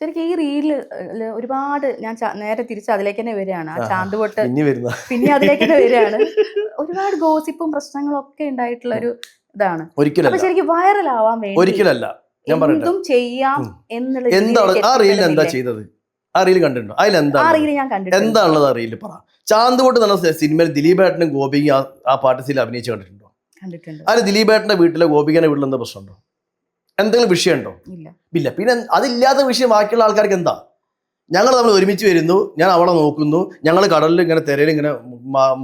ശരിക്കും ഈ റീൽ ഒരുപാട് ഞാൻ നേരെ തിരിച്ച് അതിലേക്ക് തന്നെ വരികയാണ്. ആ ചാന്ത് ചാന്തുപൊട്ട് പിന്നെ അതിലേക്ക് തന്നെ വരികയാണ്. ഒരുപാട് ഗോസിപ്പും പ്രശ്നങ്ങളും ഒക്കെ ഉണ്ടായിട്ടുള്ള ഒരു ഇതാണ് അപ്പൊ ഒരിക്കലല്ല ശരിക്കും വൈറൽ ആവാൻ വേണ്ടി ഒരിക്കലല്ല. ഞാൻ എന്തും ചെയ്യാം. എന്നുള്ള എന്താണ് ആ റീലിൽ എന്താ ചെയ്തത്? ആ റീൽ കണ്ടിട്ടുണ്ടോ? അതിൽ എന്താ റീൽ എന്താണുള്ളത് ആ റീലിൽ പറ. ചാന്തുപോട്ട് എന്ന സിനിമയിൽ ദിലീപേട്ടനും ഗോപിയും ആ- ആ സീൽ അഭിനയിച്ച് കണ്ടിട്ടുണ്ടോ? കണ്ടിട്ടുണ്ട്. അതിൽ ദിലീപേട്ടന്റെ വീട്ടിലെ ഗോപികന്റെ വീട്ടിൽ എന്താ പ്രശ്നമുണ്ടോ? എന്തെങ്കിലും വിഷയമുണ്ടോ? ഇല്ല. ഇല്ല. പിന്നെ അതില്ലാത്ത വിഷയം ബാക്കിയുള്ള ആൾക്കാർക്ക് എന്താ? ഞങ്ങൾ നമ്മൾ ഒരുമിച്ച് വരുന്നു. ഞാൻ അവളെ നോക്കുന്നു. ഞങ്ങൾ കടലിൽ ഇങ്ങനെ തിരയിൽ ഇങ്ങനെ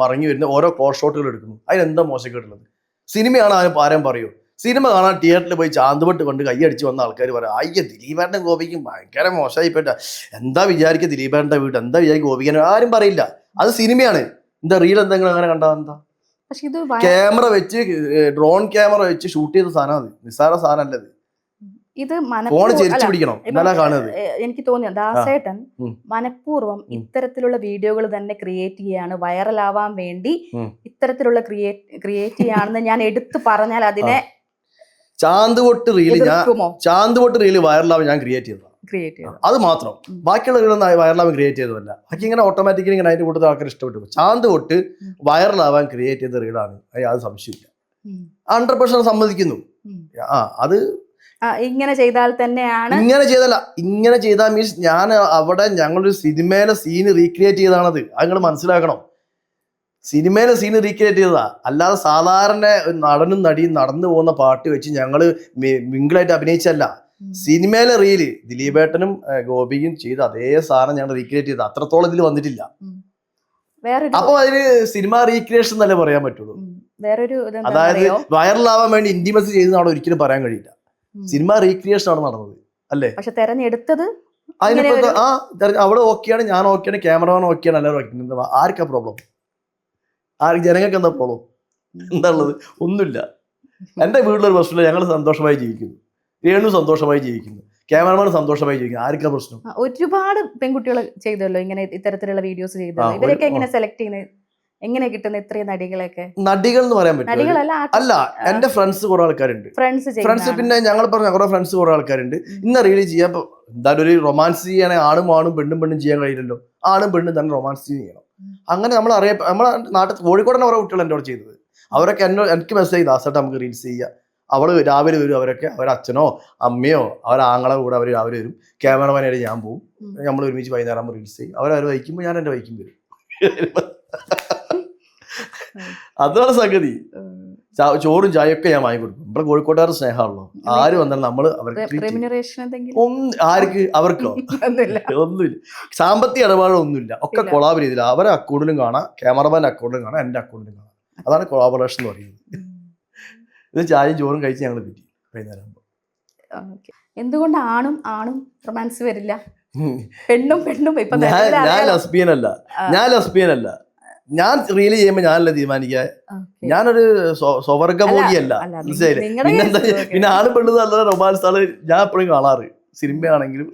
മറങ്ങി വരുന്നു. ഓരോ ക്ലോസ് ഷോട്ടുകൾ എടുക്കുന്നു. അതിനെന്താ മോശക്കേട്ടുള്ളത് സിനിമയാണ് ആരും ആരും പറയൂ. സിനിമ കാണാൻ തിയേറ്ററിൽ പോയി ചാന്തുപെട്ട് കൊണ്ട് കൈയടിച്ച് വന്ന ആൾക്കാർ പറയാം അയ്യ ദിലീപേട്ടൻ ഗോപിക്കും ഭയങ്കര മോശമായി പോയിട്ട എന്താ? വിചാരിക്കുക ദിലീപേട്ടന്റെ വീട് എന്താ വിചാരിക്കുക ഗോപിക്കാൻ ആരും പറയില്ല. അത് സിനിമയാണ്. എന്താ റീൽ എന്തെങ്കിലും അങ്ങനെ കണ്ടാ എന്താ? ക്യാമറ വെച്ച് ഡ്രോൺ ക്യാമറ വെച്ച് ഷൂട്ട് ചെയ്ത സാധനം അത്. നിസ്സാര സാധനം അല്ലത് ഇത് എനിക്ക് തോന്നിയ? ദാസേട്ടൻ. മനഃപൂർവം ഇത്തരത്തിലുള്ള വീഡിയോകൾ തന്നെ ക്രിയേറ്റ് ചെയ്യാണ്. വൈറലാവാൻ വേണ്ടി ഇത്തരത്തിലുള്ള ക്രിയേറ്റ് ക്രിയേറ്റ് ചെയ്യാണെന്ന് ഞാൻ എടുത്തു പറഞ്ഞാൽ അതിനെ ചാന്തുപൊട്ട് റീൽ ഞാൻ ചാന്തുപൊട്ട് റീൽ വൈറലാവാൻ ഞാൻ ക്രിയേറ്റ് ചെയ്തതാണ്. അത് മാത്രം. ബാക്കിയുള്ള റീലൊന്നും വൈറലാവാൻ ക്രിയേറ്റ് ചെയ്തതല്ല. ബാക്കി ഇങ്ങനെ ഓട്ടോമാറ്റിക്കലി ഇങ്ങനെ അതിന്റെ കൂടുതൽ ആൾക്കാർ ഇഷ്ടപ്പെട്ടു. ചാന്ത് തൊട്ട്. വൈറലാവാൻ ക്രിയേറ്റ് ചെയ്ത റീലാണ് അത് സംശയമില്ല ഹൺഡ്രഡ് പെർസെന്റ് സമ്മതിക്കുന്നു. ആ അത് ഇങ്ങനെ ചെയ്താൽ തന്നെയാണ്. ഇങ്ങനെ ചെയ്തല്ല ഇങ്ങനെ ചെയ്താൽ മീൻസ് ഞാൻ അവിടെ ഞങ്ങളൊരു സിനിമയിലെ സീന് റീക്രിയേറ്റ് ചെയ്താണത്. അത് നിങ്ങൾ മനസ്സിലാക്കണം. സിനിമയിലെ സീന് റീക്രിയേറ്റ് ചെയ്തതാ. അല്ലാതെ സാധാരണ നടനും നടിയും നടന്നു പോകുന്ന പാട്ട് വെച്ച് ഞങ്ങൾ മിങ്കിളായിട്ട് അഭിനയിച്ചല്ല. സിനിമയിലെ റീൽ ദിലീപേട്ടനും ഗോപിയും ചെയ്ത അതേ സാധനം ഞങ്ങൾ റീക്രിയേറ്റ് ചെയ്ത അത്രത്തോളം ഇതിൽ വന്നിട്ടില്ല. അപ്പൊ അതിന് സിനിമ റീക്രിയേഷൻ എന്നല്ലേ പറയാൻ പറ്റുള്ളൂ? അതായത് വൈറൽ വൈറലാവാൻ വേണ്ടി ഇന്റിമസി അവിടെ ഒരിക്കലും പറയാൻ കഴിയില്ല. സിനിമ റീക്രിയേഷൻ ആണ് നടന്നത് അല്ലേ? പക്ഷെ തെരഞ്ഞെടുത്തത് അതിനിപ്പോ എന്താ- ആ അവിടെ ഓക്കെയാണ് ഞാൻ ഓക്കെയാണ് ക്യാമറമാൻ ഓക്കെയാണ് എല്ലാവരും ഓക്കെ എന്താ ആർക്കാ പ്രോബ്ലം ആർക്ക് ജനങ്ങൾക്ക് എന്താ പ്രോബ്ലം എന്താ ഉള്ളത്? ഒന്നുമില്ല. എന്റെ വീട്ടിലൊരു പ്രശ്നമില്ല ഞങ്ങൾ സന്തോഷമായി ജീവിക്കുന്നു. രേണു സന്തോഷമായി ജീവിക്കുന്നു. ക്യാമറമാൻ സന്തോഷമായി ജീവിക്കുന്നു. ആർക്കാ പ്രശ്നം? ഒരുപാട് പെൺകുട്ടികൾ ചെയ്തല്ലോ ഇങ്ങനെ ഇത്തരത്തിലുള്ള വീഡിയോസ് ചെയ്തല്ലോ. ഇവരൊക്കെ എങ്ങനെ സെലക്ട് ചെയ്യുന്നത്? എങ്ങനെ കിട്ടുന്ന ഇത്രയും നടികളൊക്കെ നടികൾ എന്ന് പറയാൻ പറ്റും അല്ല എന്റെ ഫ്രണ്ട്സ് കുറെ ആൾക്കാരുണ്ട്. ഫ്രണ്ട്സ് ഫ്രണ്ട്സ് പിന്നെ ഞങ്ങൾ പറഞ്ഞ കുറെ ഫ്രണ്ട്സ് കുറെ ആൾക്കാരുണ്ട്. ഇന്ന് റീൽ ചെയ്യാൻ എന്താ എന്തായാലും ഒരു റൊമാൻസ് ചെയ്യണേ ആണും ആണും പെണ്ണും പെണ്ണും ചെയ്യാൻ കഴിയില്ലല്ലോ. ആണും പെണ്ണും തന്നെ റൊമാൻസ് ചെയ്യണം. അങ്ങനെ നമ്മൾ അറിയ നമ്മളെ നാട്ടിൽ കോഴിക്കോട് തന്നെ കുറെ കുട്ടികൾ എന്നോട് ചെയ്തത്. അവരൊക്കെ എന്നോട് എനിക്ക് മെസ്സേജ് ദാസേട്ടാ നമുക്ക് റീൽസ് ചെയ്യാം. അവൾ രാവിലെ വരും അവരൊക്കെ അവരച്ഛനോ അമ്മയോ അവരാങ്ങളെ കൂടെ അവർ രാവിലെ വരും. ക്യാമറമാനായിട്ട് ഞാൻ പോവും. നമ്മൾ ഒരുമിച്ച് വൈകുന്നേരം റീൽസ് ചെയ്യും. അവരവർ വഹിക്കുമ്പോൾ ഞാൻ എന്റെ വഹിക്കും വരും. അതാണ് സംഗതി. ചോറും ചായയൊക്കെ ഞാൻ വാങ്ങി കൊടുക്കും നമ്മളെ കോഴിക്കോട്ടുകാർ സ്നേഹമാണല്ലോ ആര് വന്നാലും നമ്മൾ അവർക്ക് ആർക്ക്? അവർക്കോ? ഒന്നുമില്ല. സാമ്പത്തിക ഇടപാടൊന്നുമില്ല ഒക്കെ. കൊളാബ് ചെയ്തില്ല അവരെ അക്കൗണ്ടിലും കാണാം. ക്യാമറമാന്റെ അക്കൗണ്ടിലും കാണാം. എന്റെ അക്കൗണ്ടിലും കാണാം. അതാണ് കൊളാബറേഷൻ എന്ന് പറയുന്നത്. ഇത് ചായയും ചോറും കഴിച്ച് ഞങ്ങൾ പറ്റി വൈകുന്നേരം എന്തുകൊണ്ട് ആണും ആണും റൊമാൻസ് വരില്ല? പെണ്ണും പെണ്ണും ഇപ്പൊ ഞാൻ. ലസ്ബിയൻ അല്ല. ഞാൻ ലസ്ബിയൻ അല്ല. ഞാൻ റിയലി ചെയ്യുമ്പോ ഞാനല്ല തീരുമാനിക്കുക. ഞാനൊരു സ്വ- സ്വവർഗഭോഗിയല്ല മനസ്സിലായില്ലേ? പിന്നെന്താ പിന്നെ ആൾ പെണ്ണു നല്ല റൊമാൻസ് ആൾ ഞാൻ എപ്പോഴും കാണാറ്. സിനിമയാണെങ്കിലും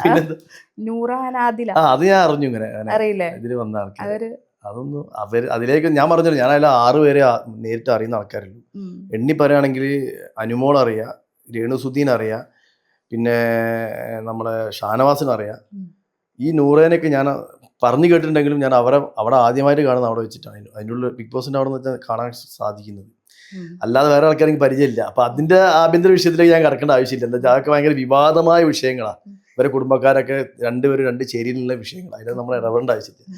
പിന്നെന്താ? നൂറാനാദില. ആ അത് ഞാൻ അറിഞ്ഞു ഇങ്ങനെ. ഇതിൽ വന്ന ആൾക്കാർ അതൊന്നും അവർ അതിലേക്ക് ഞാൻ പറഞ്ഞല്ലോ ഞാൻ അതിൽ ആറ് പേരെ ആ- നേരിട്ട് അറിയുന്ന ആൾക്കാരുള്ളൂ. എണ്ണി പറയുകയാണെങ്കിൽ അനുമോൾ അറിയാം രേണുസുദ്ദീൻ അറിയാം പിന്നെ നമ്മളെ ഷാനവാസിന് അറിയാം. ഈ നൂറേനൊക്കെ ഞാൻ പറഞ്ഞു കേട്ടിട്ടുണ്ടെങ്കിലും ഞാൻ അവരെ അവിടെ ആദ്യമായിട്ട് കാണുന്നത് അവിടെ വെച്ചിട്ടാണ്. അതിന്റെ ഉള്ളിൽ ബിഗ് ബോസിന്റെ അവിടെ നിന്ന് കാണാൻ സാധിക്കുന്നത്. അല്ലാതെ വേറെ ആൾക്കാർ എനിക്ക് പരിചയമില്ല. അപ്പൊ അതിന്റെ ആഭ്യന്തര വിഷയത്തിലേക്ക് ഞാൻ കിടക്കേണ്ട ആവശ്യമില്ല. എന്താ അതൊക്കെ ഭയങ്കര വിവാദമായ വിഷയങ്ങളാണ് ഇവരെ കുടുംബക്കാരൊക്കെ രണ്ടുപേരും രണ്ട് ചേരിയിലുള്ള വിഷയങ്ങളാണ് അതിൽ നമ്മൾ ഇടപെടേണ്ട ആവശ്യമില്ല.